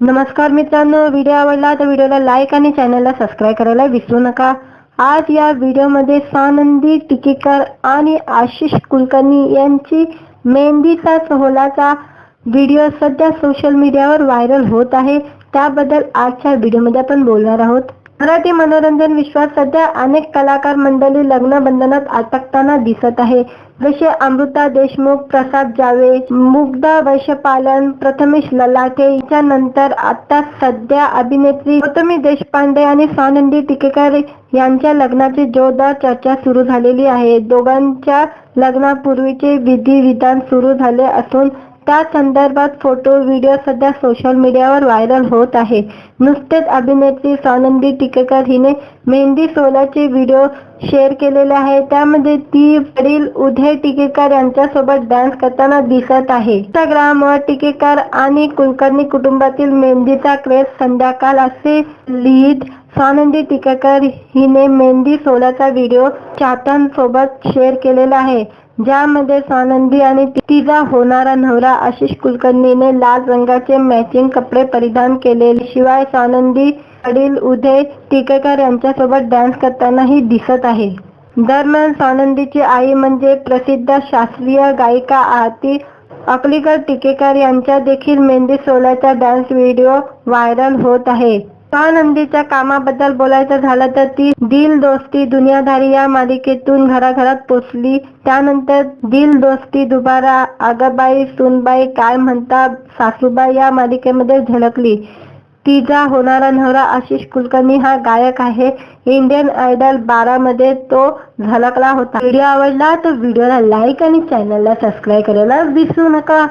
नमस्कार मित्रांनो व्हिडिओ आवडला तर व्हिडिओला लाईक आणि चॅनलला सबस्क्राईब करायला विसरू नका. आज या व्हिडिओमध्ये सानंदी टिकेकर आणि आशिष कुलकर्णी यांची मेहंदीचा सोहळ्याचा व्हिडिओ सध्या सोशल मीडियावर व्हायरल होत आहे. त्याबद्दल आजच्या व्हिडिओमध्ये आपण बोलणार आहोत. मराठी मनोरंजन विश्वात सध्या अनेक कलाकार मंडळी लग्न बंधनात अटकताना दिसत आहे. जसे अमृता देशमुख प्रसाद जावे मुग्धा वैश्यपालन प्रथमेश ललाटे याच्यानंतर आता सध्या अभिनेत्री गौतमी देशपांडे आणि सानंदी टिकेकर यांच्या लग्नाची जोरदार चर्चा सुरू झालेली आहे. दोघांच्या लग्नापूर्वीचे विधी विधान सुरू झाले असून त्या संदर्भात फोटो व्हिडिओ सध्या सोशल मीडियावर व्हायरल होत आहे. नुसतेच अभिनेत्री सानंदी टिकेकर हिने मेहंदी सोलाचे व्हिडिओ शेअर केलेले आहे. त्यामध्ये ती वडील उदय टिकेकर यांच्यासोबत डान्स करताना दिसत आहे. इंस्टाग्रामवर टिकेकर आणि कुलकर्णी कुटुंबातील मेहंदीचा क्रेज संध्याकाळ असे लिहित सानंदी टिकेकर हिने मेहंदी सोलाचा व्हिडिओ चाहत्यांसोबत शेअर केलेला आहे. ज्यामध्ये सानंदी आणि तिचा होणारा नवरा आशिष कुलकर्णीने लाल रंगाचे मॅचिंग कपडे परिधान केलेले. शिवाय सानंदी वडील उदय टिकेकर यांच्यासोबत डान्स करतानाही दिसत आहे. दरम्यान सानंदीची आई म्हणजे प्रसिद्ध शास्त्रीय गायिका आरती अकलीकर टिकेकर यांच्या देखील मेहंदी सोहळ्याचा डान्स व्हिडिओ व्हायरल होत आहे. स्वानंदीच्या कामाबद्दल बोलायचं झालं तर ती दिल दोस्ती दुनियादारी या मालिकेतून घराघरात पोचली. त्यानंतर दिल दोस्ती दुबारा आगाबाई सुनबाई काय म्हणता सासूबाई या मालिकेमध्ये झळकली तिचा होणारा नवरा आशिष कुलकर्णी हा गायक आहे. इंडियन आयडल बारा मध्ये तो झलकला होता. व्हिडिओ आवडला तर व्हिडिओला लाईक आणि चॅनलला सबस्क्राईब करायला विसरू नका.